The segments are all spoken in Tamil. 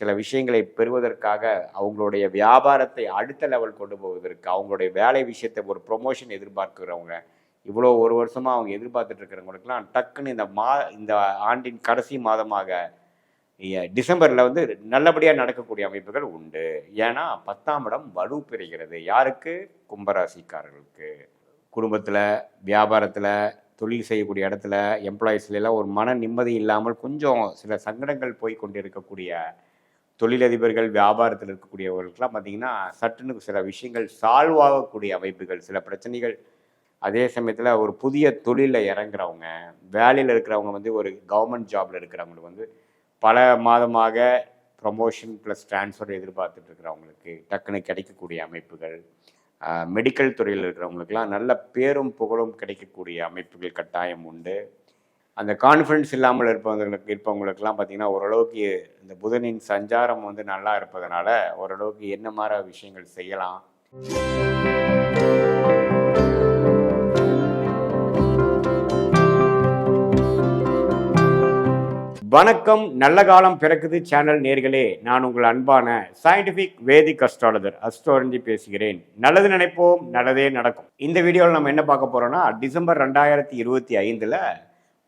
சில விஷயங்களை பெறுவதற்காக அவங்களுடைய வியாபாரத்தை அடுத்த லெவல் கொண்டு போவதற்கு அவங்களுடைய வேலை விஷயத்தை ஒரு ப்ரொமோஷன் எதிர்பார்க்கிறவங்க இவ்வளோ ஒரு வருஷமாக அவங்க எதிர்பார்த்துட்டு இருக்கிறவங்களுக்குலாம் டக்குன்னு இந்த மா இந்த ஆண்டின் கடைசி மாதமாக டிசம்பரில் வந்து நல்லபடியாக நடக்கக்கூடிய அமைப்புகள் உண்டு. ஏன்னா பத்தாம் இடம் வலு பெறுகிறது யாருக்கு? கும்பராசிக்காரர்களுக்கு. குடும்பத்தில் வியாபாரத்தில் தொழில் செய்யக்கூடிய இடத்துல எம்ப்ளாயீஸ்லாம் ஒரு மன நிம்மதி இல்லாமல் கொஞ்சம் சில சங்கடங்கள் போய் கொண்டு இருக்கக்கூடிய தொழிலதிபர்கள் வியாபாரத்தில் இருக்கக்கூடியவர்களுக்கெல்லாம் பார்த்தீங்கன்னா சட்டுன்னு சில விஷயங்கள் சால்வ் ஆகக்கூடிய அமைப்புகள் சில பிரச்சனைகள். அதே சமயத்தில் ஒரு புதிய தொழிலில் இறங்குறவங்க வேலையில் இருக்கிறவங்க வந்து ஒரு கவர்மெண்ட் ஜாபில் இருக்கிறவங்களுக்கு வந்து பல மாதமாக ப்ரமோஷன் ப்ளஸ் ட்ரான்ஸ்ஃபர் எதிர்பார்த்துட்டு இருக்கிறவங்களுக்கு டக்குன்னு கிடைக்கக்கூடிய அமைப்புகள் மெடிக்கல் துறையில் இருக்கிறவங்களுக்குலாம் நல்ல பேரும் புகழும் கிடைக்கக்கூடிய அமைப்புகள் கட்டாயம் உண்டு. அந்த கான்ஃபிடன்ஸ் இல்லாமல் இருப்பவங்களுக்கு இருப்பவங்களுக்கெல்லாம் பார்த்தீங்கன்னா ஓரளவுக்கு இந்த புதனின் சஞ்சாரம் வந்து நல்லா இருப்பதனால ஓரளவுக்கு என்ன மாதிரி விஷயங்கள் செய்யலாம். வணக்கம். நல்ல காலம் பிறக்குது சேனல் நேர்களே. நான் உங்கள் அன்பான சயின்டிஃபிக் வேதிக் அஸ்ட்ராலஜர் அஸ்ட்ரோலஜி பேசுகிறேன். நல்லது நினைப்போம் நல்லதே நடக்கும். இந்த வீடியோவில் நம்ம என்ன பார்க்க போறோம்னா டிசம்பர் ரெண்டாயிரத்தி இருபத்தி ஐந்தில்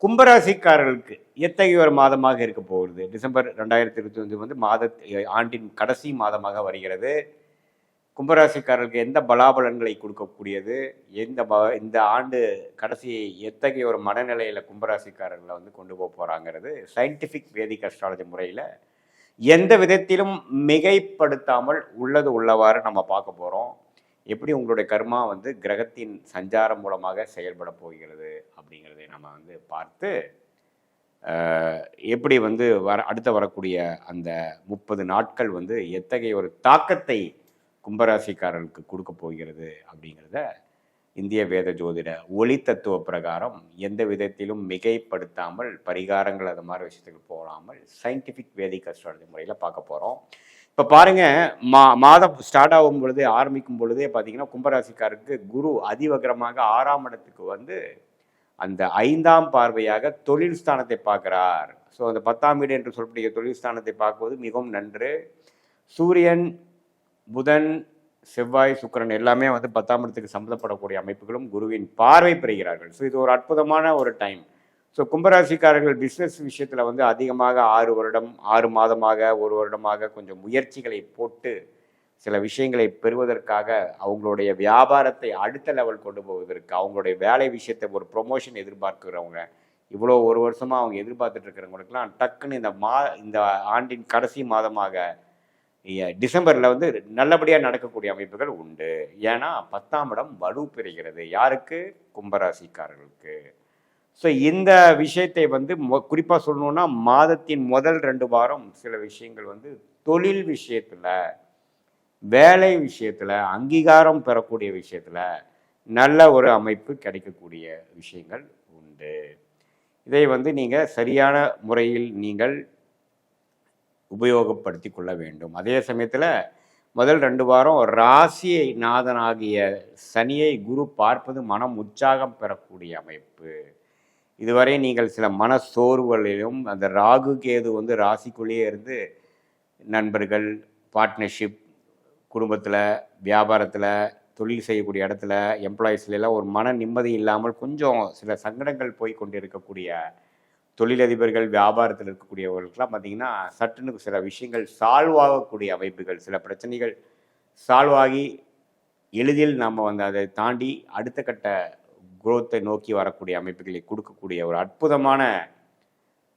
கும்பராசிக்காரர்களுக்கு எத்தகைய ஒரு மாதமாக இருக்க போகிறது டிசம்பர் ரெண்டாயிரத்தி இருபத்தி அஞ்சு வந்து மாத ஆண்டின் கடைசி மாதமாக வருகிறது. கும்பராசிக்காரர்களுக்கு எந்த பலாபலன்களை கொடுக்கக்கூடியது? எந்த இந்த ஆண்டு கடைசியை எத்தகைய ஒரு மனநிலையில் கும்பராசிக்காரர்களை வந்து கொண்டு போக போகிறாங்கிறது சயின்டிஃபிக் வேதிக் அஸ்ட்ராலஜி முறையில் எந்த விதத்திலும் மிகைப்படுத்தாமல் உள்ளது உள்ளவாறு நம்ம பார்க்க போகிறோம் எப்படி உங்களுடைய கர்மா வந்து கிரகத்தின் சஞ்சாரம் மூலமாக செயல்பட போகிறது அப்படிங்கிறதை நம்ம வந்து பார்த்து எப்படி வந்து வர அடுத்து வரக்கூடிய அந்த முப்பது நாட்கள் வந்து எத்தகைய ஒரு தாக்கத்தை கும்பராசிக்காரர்களுக்கு கொடுக்க போகிறது அப்படிங்கிறத இந்திய வேத ஜோதிட ஒளி தத்துவ பிரகாரம் எந்த விதத்திலும் மிகைப்படுத்தாமல் பரிகாரங்கள் அது மாதிரி விஷயத்துக்கு போகாமல் சயின்டிஃபிக் வேதிக் அஸ்ட்ராலஜி முறையில் பார்க்க போகிறோம் இப்போ பாருங்கள் மா மாதம் ஸ்டார்ட் ஆகும் பொழுதே ஆரம்பிக்கும் பொழுதே பார்த்தீங்கன்னா கும்பராசிக்காருக்கு குரு அதிவகரமாக ஆறாம் இடத்துக்கு வந்து அந்த ஐந்தாம் பார்வையாக தொழில் ஸ்தானத்தை பார்க்கிறார். ஸோ அந்த பத்தாம் வீடு என்று சொல்லக்கூடிய தொழில் ஸ்தானத்தை பார்க்குவது மிகவும் நன்று. சூரியன் புதன் செவ்வாய் சுக்கிரன் எல்லாமே வந்து பத்தாம் இடத்துக்கு சம்மந்தப்படக்கூடிய அமைப்புகளும் குருவின் பார்வை பெறுகிறார்கள். ஸோ இது ஒரு அற்புதமான ஒரு டைம் ஸோ கும்பராசிக்காரர்கள் பிஸ்னஸ் விஷயத்தில் வந்து அதிகமாக ஆறு வருடம் ஆறு மாதமாக ஒரு வருடமாக கொஞ்சம் முயற்சிகளை போட்டு சில விஷயங்களை பெறுவதற்காக அவங்களுடைய வியாபாரத்தை அடுத்த லெவல் கொண்டு போவதற்கு அவங்களுடைய வேலை விஷயத்தை ஒரு ப்ரொமோஷன் எதிர்பார்க்கிறவங்க இவ்வளோ ஒரு வருஷமாக அவங்க எதிர்பார்த்துட்டு இருக்கிறவங்களுக்குலாம் டக்குன்னு இந்த மா இந்த ஆண்டின் கடைசி மாதமாக டிசம்பரில் வந்து நல்லபடியாக நடக்கக்கூடிய அமைப்புகள் உண்டு. ஏன்னா பத்தாம் இடம் வலு பெறுகிறது யாருக்கு? கும்பராசிக்காரர்களுக்கு. ஸோ இந்த விஷயத்தை வந்து குறிப்பாக சொல்லணும்னா மாதத்தின் முதல் ரெண்டு வாரம் சில விஷயங்கள் வந்து தொழில் விஷயத்தில் வேலை விஷயத்தில் அங்கீகாரம் பெறக்கூடிய விஷயத்தில் நல்ல ஒரு அமைப்பு கிடைக்கக்கூடிய விஷயங்கள் உண்டு. இதை வந்து நீங்கள் சரியான முறையில் நீங்கள் உபயோகப்படுத்தி கொள்ள வேண்டும். அதே சமயத்தில் முதல் ரெண்டு வாரம் ராசியை நாதனாகிய சனியை குரு பார்ப்பது மனம் உற்சாகம் பெறக்கூடிய அமைப்பு. இதுவரை நீங்கள் சில மன சோர்வுகளிலும் அந்த ராகு கேது வந்து ராசிக்குள்ளேயே இருந்து நண்பர்கள் பார்ட்னர்ஷிப் குடும்பத்தில் வியாபாரத்தில் தொழில் செய்யக்கூடிய இடத்துல எம்ப்ளாயீஸ்லாம் ஒரு மன நிம்மதி இல்லாமல் கொஞ்சம் சில சங்கடங்கள் போய் கொண்டு இருக்கக்கூடிய தொழிலதிபர்கள் வியாபாரத்தில் இருக்கக்கூடியவர்களுக்கெல்லாம் பார்த்தீங்கன்னா சட்டுன்னு சில விஷயங்கள் சால்வ் ஆகக்கூடிய அமைப்புகள் சில பிரச்சனைகள் சால்வ் ஆகி எளிதில் நம்ம வந்து அதை தாண்டி அடுத்த கட்ட குரோத்தை நோக்கி வரக்கூடிய அமைப்புகளை கொடுக்கக்கூடிய ஒரு அற்புதமான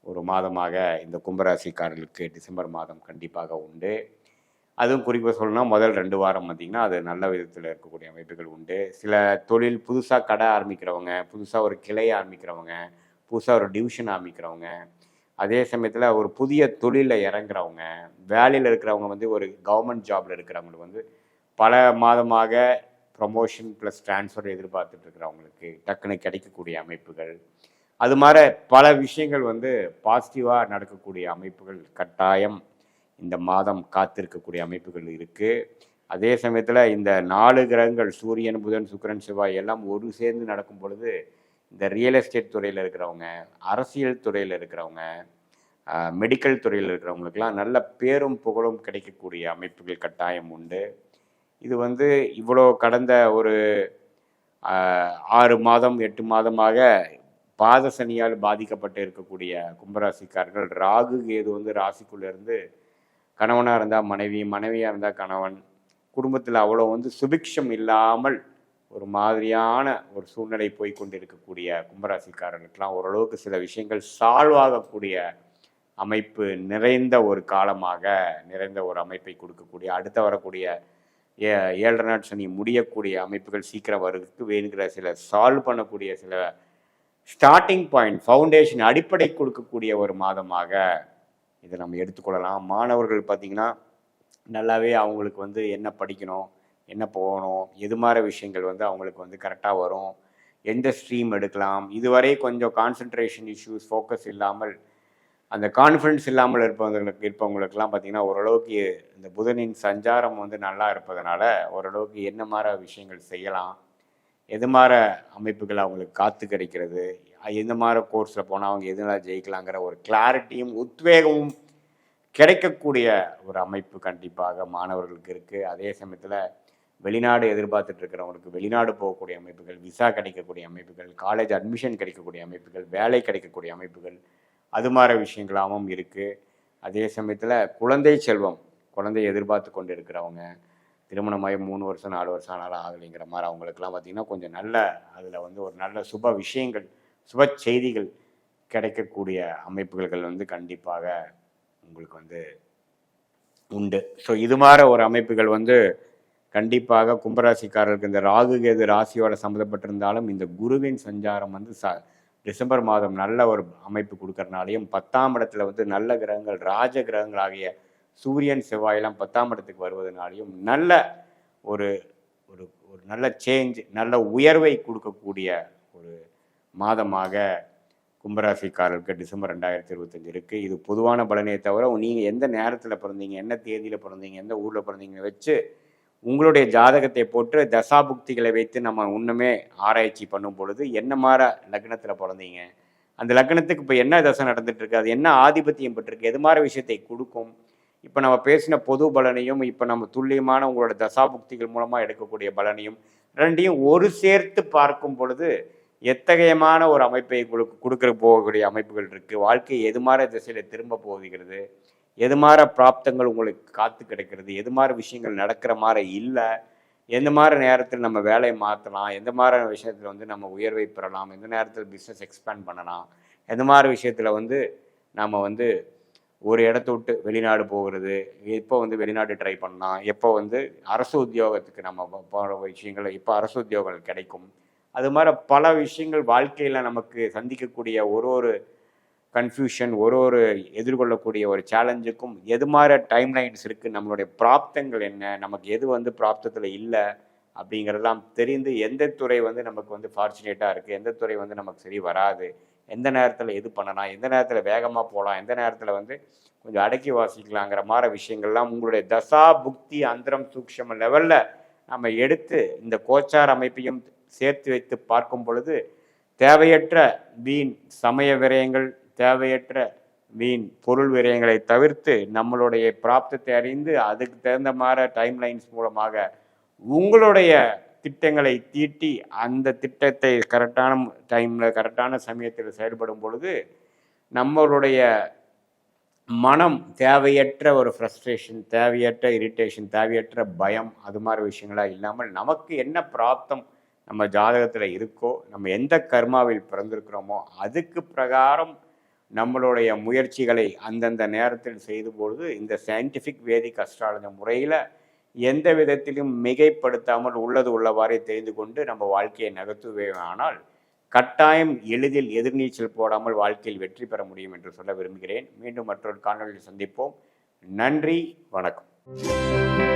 ஒரு மாதமாக இந்த கும்பராசிக்காரர்களுக்கு டிசம்பர் மாதம் கண்டிப்பாக உண்டு. அதுவும் குறிப்பாக சொல்லணும்னா முதல் ரெண்டு வாரம் பார்த்திங்கன்னா அது நல்ல விதத்தில் இருக்கக்கூடிய அமைப்புகள் உண்டு. சில தொழில் புதுசாக கடை ஆரம்பிக்கிறவங்க புதுசாக ஒரு கிளை ஆரம்பிக்கிறவங்க புதுசாக ஒரு டிவிஷன் ஆரம்பிக்கிறவங்க அதே சமயத்தில் ஒரு புதிய தொழிலில் இறங்குறவங்க வேலையில் இருக்கிறவங்க வந்து ஒரு கவர்மெண்ட் ஜாபில் இருக்கிறவங்களுக்கு வந்து பல மாதமாக ப்ரமோஷன் ப்ளஸ் ட்ரான்ஸ்ஃபர் எதிர்பார்த்துட்டு இருக்கிறவங்களுக்கு டக்குன்னு கிடைக்கக்கூடிய அமைப்புகள். அது மாதிரி பல விஷயங்கள் வந்து பாசிட்டிவாக நடக்கக்கூடிய அமைப்புகள் கட்டாயம் இந்த மாதம் காத்திருக்கக்கூடிய அமைப்புகள் இருக்குது அதே சமயத்தில் இந்த நாலு கிரகங்கள் சூரியன் புதன் சுக்கிரன் செவ்வாய் எல்லாம் ஒரு சேர்ந்து நடக்கும் பொழுது இந்த ரியல் எஸ்டேட் துறையில் இருக்கிறவங்க அரசியல் துறையில் இருக்கிறவங்க மெடிக்கல் துறையில் இருக்கிறவங்களுக்கெல்லாம் நல்ல பேரும் புகழும் கிடைக்கக்கூடிய அமைப்புகள் கட்டாயம் உண்டு. இது வந்து இவ்வளோ கடந்த ஒரு ஆறு மாதம் எட்டு மாதமாக பாத சனியால் பாதிக்கப்பட்டு இருக்கக்கூடிய கும்பராசிக்காரர்கள் ராகு கேது வந்து ராசிக்குள்ளேருந்து கணவனாக இருந்தால் மனைவி மனைவியாக இருந்தால் கணவன் குடும்பத்தில் அவ்வளோ வந்து சுபிக்ஷம் இல்லாமல் ஒரு மாதிரியான ஒரு சூழ்நிலை போய் கொண்டிருக்கக்கூடிய கும்பராசிக்காரர்களுக்கெல்லாம் ஓரளவுக்கு சில விஷயங்கள் சால்வ் ஆகக்கூடிய அமைப்பு நிறைந்த ஒரு காலமாக நிறைந்த ஒரு அமைப்பை கொடுக்கக்கூடிய அடுத்த வரக்கூடிய ஏ ஏழரை நாட் சனி முடியக்கூடிய அமைப்புகள் சீக்கிரம் வருவதற்கு வேணுங்கிற சில சால்வ் பண்ணக்கூடிய சில ஸ்டார்டிங் பாயிண்ட் ஃபவுண்டேஷன் அடிப்படை கொடுக்கக்கூடிய ஒரு மாதமாக இதை நம்ம எடுத்துக்கொள்ளலாம். மாணவர்கள் பார்த்திங்கன்னா நல்லாவே அவங்களுக்கு வந்து என்ன படிக்கணும் என்ன போகணும் எது மாதிரி விஷயங்கள் வந்து அவங்களுக்கு வந்து கரெக்டாக வரும் எந்த ஸ்ட்ரீம் எடுக்கலாம் இதுவரை கொஞ்சம் கான்சன்ட்ரேஷன் இஷ்யூஸ் ஃபோக்கஸ் இல்லாமல் அந்த கான்ஃபிடன்ஸ் இல்லாமல் இருப்பவங்களுக்கு இருப்பவங்களுக்கெல்லாம் பார்த்திங்கன்னா ஓரளவுக்கு இந்த புதனின் சஞ்சாரம் வந்து நல்லா இருப்பதனால ஓரளவுக்கு என்ன மாதிரி விஷயங்கள் செய்யலாம் எது மாதிரி அமைப்புகள் அவங்களுக்கு காத்து கிடைக்கிறது எந்த மாதிரி கோர்ஸில் போனால் அவங்க எதுனா ஜெயிக்கலாங்கிற ஒரு கிளாரிட்டியும் உத்வேகமும் கிடைக்கக்கூடிய ஒரு அமைப்பு கண்டிப்பாக மாணவர்களுக்கு இருக்குது அதே சமயத்தில் வெளிநாடு எதிர்பார்த்துட்டு இருக்கிறவங்களுக்கு வெளிநாடு போகக்கூடிய அமைப்புகள் விசா கிடைக்கக்கூடிய அமைப்புகள் காலேஜ் அட்மிஷன் கிடைக்கக்கூடிய அமைப்புகள் வேலை கிடைக்கக்கூடிய அமைப்புகள் அது மாதிரி விஷயங்களாகவும் இருக்குது அதே சமயத்தில் குழந்தை செல்வம் குழந்தை எதிர்பார்த்து கொண்டு இருக்கிறவங்க திருமணமாகி மூணு வருஷம் நாலு வருஷம் ஆனாலும் ஆகலைங்கிற மாதிரி அவங்களுக்குலாம் பார்த்திங்கன்னா கொஞ்சம் நல்ல அதில் வந்து ஒரு நல்ல சுப விஷயங்கள் சுப செய்திகள் கிடைக்கக்கூடிய அமைப்புகள் வந்து கண்டிப்பாக உங்களுக்கு வந்து உண்டு. ஸோ இது மாதிரி ஒரு அமைப்புகள் வந்து கண்டிப்பாக கும்பராசிக்காரருக்கு இந்த ராகு கேது ராசியோட சம்மந்தப்பட்டிருந்தாலும் இந்த குருவின் சஞ்சாரம் வந்து ச டிசம்பர் மாதம் நல்ல ஒரு அமைப்பு கொடுக்கறனாலையும் பத்தாம் இடத்துல வந்து நல்ல கிரகங்கள் ராஜ கிரகங்கள் ஆகிய சூரியன் செவ்வாயெல்லாம் பத்தாம் இடத்துக்கு வருவதனாலையும் நல்ல ஒரு ஒரு ஒரு நல்ல சேஞ்ச் நல்ல உயர்வை கொடுக்கக்கூடிய ஒரு மாதமாக கும்பராசிக்காரர்களுக்கு டிசம்பர் ரெண்டாயிரத்தி இருபத்தஞ்சு இருக்குது இது பொதுவான பலனே தவிர நீங்கள் எந்த நேரத்தில் பிறந்தீங்க என்ன தேதியில் பிறந்தீங்க எந்த ஊரில் பிறந்தீங்கன்னு வச்சு உங்களுடைய ஜாதகத்தை போட்டு தசாபுக்திகளை வைத்து நம்ம இன்னுமே ஆராய்ச்சி பண்ணும் பொழுது என்ன மாதிரி லக்னத்தில் பிறந்தீங்க? அந்த லக்னத்துக்கு இப்போ என்ன தசை நடந்துட்டு அது என்ன ஆதிபத்தியம் பெற்றிருக்கு? எது மாதிரி விஷயத்தை கொடுக்கும்? இப்போ நம்ம பேசின பொது பலனையும் இப்போ நம்ம துல்லியமான உங்களோட தசாபுக்திகள் மூலமாக எடுக்கக்கூடிய பலனையும் ரெண்டையும் ஒரு சேர்த்து பார்க்கும் பொழுது எத்தகையமான ஒரு அமைப்பை கொடுக்க கொடுக்குற போகக்கூடிய அமைப்புகள் இருக்குது வாழ்க்கை எது மாதிரி திசையில் திரும்ப போகிறது? எது மாதிரி பிராப்தங்கள் உங்களுக்கு காத்து கிடைக்கிறது? எது மாதிரி விஷயங்கள் நடக்கிற மாதிரி இல்லை? எந்த மாதிரி நேரத்தில் நம்ம வேலையை மாற்றலாம் எந்த மாதிரி விஷயத்தில் வந்து நம்ம உயர்வை பெறலாம்? எந்த நேரத்தில் பிஸ்னஸ் எக்ஸ்பேண்ட் பண்ணலாம்? எந்த மாதிரி விஷயத்தில் வந்து நம்ம வந்து ஒரு இடத்த விட்டு வெளிநாடு போகிறது? எப்போ வந்து வெளிநாடு ட்ரை பண்ணலாம்? எப்போ வந்து அரசு உத்தியோகத்துக்கு நம்ம போகிற விஷயங்கள் இப்போ அரசு உத்தியோகங்கள் கிடைக்கும்? அது மாதிரி பல விஷயங்கள் வாழ்க்கையில் நமக்கு சந்திக்கக்கூடிய ஒரு ஒரு கன்ஃபியூஷன் ஒரு ஒரு எதிர்கொள்ளக்கூடிய ஒரு சேலஞ்சுக்கும் எது மாதிரி டைம் லைன்ஸ் இருக்குது நம்மளுடைய பிராப்தங்கள் என்ன நமக்கு எது வந்து பிராப்தத்தில் இல்லை அப்படிங்கிறதெல்லாம் தெரிந்து எந்த துறை வந்து நமக்கு வந்து ஃபார்ச்சுனேட்டாக இருக்குது எந்த துறை வந்து நமக்கு சரி வராது எந்த நேரத்தில் எது பண்ணலாம் எந்த நேரத்தில் வேகமாக போகலாம் எந்த நேரத்தில் வந்து கொஞ்சம் அடக்கி வாசிக்கலாங்கிற மாதிரி விஷயங்கள்லாம் உங்களுடைய தசா புக்தி அந்தரம் சூக்ஷம லெவலில் நம்ம எடுத்து இந்த கோச்சார் அமைப்பையும் சேர்த்து வைத்து பார்க்கும் பொழுது தேவையற்ற வீண் சமய விரயங்கள் தேவையற்ற வீண் பொருள் விரயங்களை தவிர்த்து நம்மளுடைய பிராப்தத்தை அறிந்து அதுக்கு தகுந்த மாதிரி டைம் லைன்ஸ் மூலமாக உங்களுடைய திட்டங்களை தீட்டி அந்த திட்டத்தை கரெக்டான டைமில் கரெக்டான சமயத்தில் செயல்படும் பொழுது நம்மளுடைய மனம் தேவையற்ற ஒரு ஃப்ரஸ்ட்ரேஷன் தேவையற்ற இரிட்டேஷன் தேவையற்ற பயம் அது மாதிரி விஷயங்களாக இல்லாமல் நமக்கு என்ன பிராப்தம் நம்ம ஜாதகத்தில் இருக்கோ நம்ம எந்த கர்மாவில் பிறந்திருக்கிறோமோ அதுக்கு பிரகாரம் நம்மளுடைய முயற்சிகளை அந்தந்த நேரத்தில் செய்தபொழுது இந்த சயின்டிஃபிக் வேதிக் அஸ்ட்ராலஜி முறையில் எந்த விதத்திலும் மிகைப்படுத்தாமல் உள்ளது உள்ளவாறே தெரிந்து கொண்டு நம்ம வாழ்க்கையை நகர்த்துவேயானால் கட்டாயம் எளிதில் எதிர்நீச்சல் போடாமல் வாழ்க்கையில் வெற்றி பெற முடியும் என்று சொல்ல விரும்புகிறேன். மீண்டும் மற்றொரு காணொலியில் சந்திப்போம். நன்றி வணக்கம்.